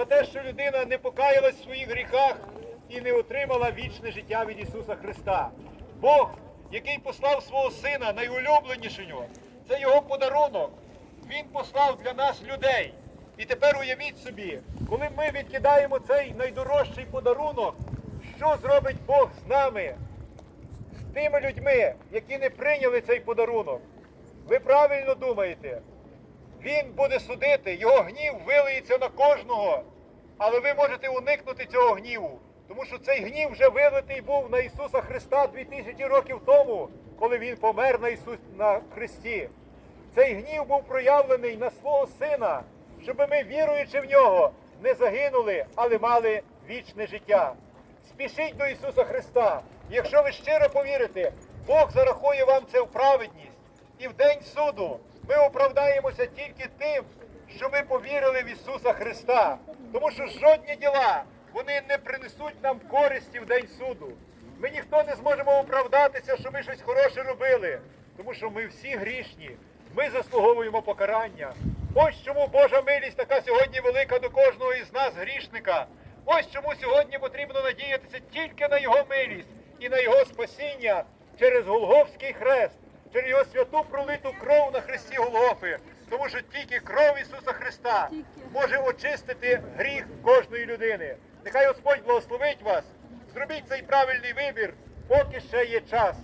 за те, що людина не покаялась в своїх гріхах і не отримала вічне життя від Ісуса Христа. Бог, який послав свого Сина, найулюбленішого, це його подарунок. Він послав для нас людей. І тепер уявіть собі, коли ми відкидаємо цей найдорожчий подарунок, що зробить Бог з нами, з тими людьми, які не прийняли цей подарунок. Ви правильно думаєте, він буде судити, його гнів вилиється на кожного. Але ви можете уникнути цього гніву, тому що цей гнів вже вилитий був на Ісуса Христа 2000 років тому, коли Він помер на Ісус на Христі. Цей гнів був проявлений на свого Сина, щоб ми, віруючи в нього, не загинули, але мали вічне життя. Спішіть до Ісуса Христа. Якщо ви щиро повірите, Бог зарахує вам це в праведність. І в день суду ми оправдаємося тільки тим, що ми повірили в Ісуса Христа. Тому що жодні діла вони не принесуть нам користі в день суду. Ми ніхто не зможемо оправдатися, що ми щось хороше робили, тому що ми всі грішні. Ми заслуговуємо покарання. Ось чому Божа милість така сьогодні велика до кожного із нас, грішника. Ось чому сьогодні потрібно надіятися тільки на Його милість і на Його спасіння через Голгофський хрест, через Його святу пролиту кров на хресті Голгофи. Тому що тільки кров Ісуса Христа може очистити гріх кожної людини. Нехай Господь благословить вас. Зробіть цей правильний вибір, поки ще є час.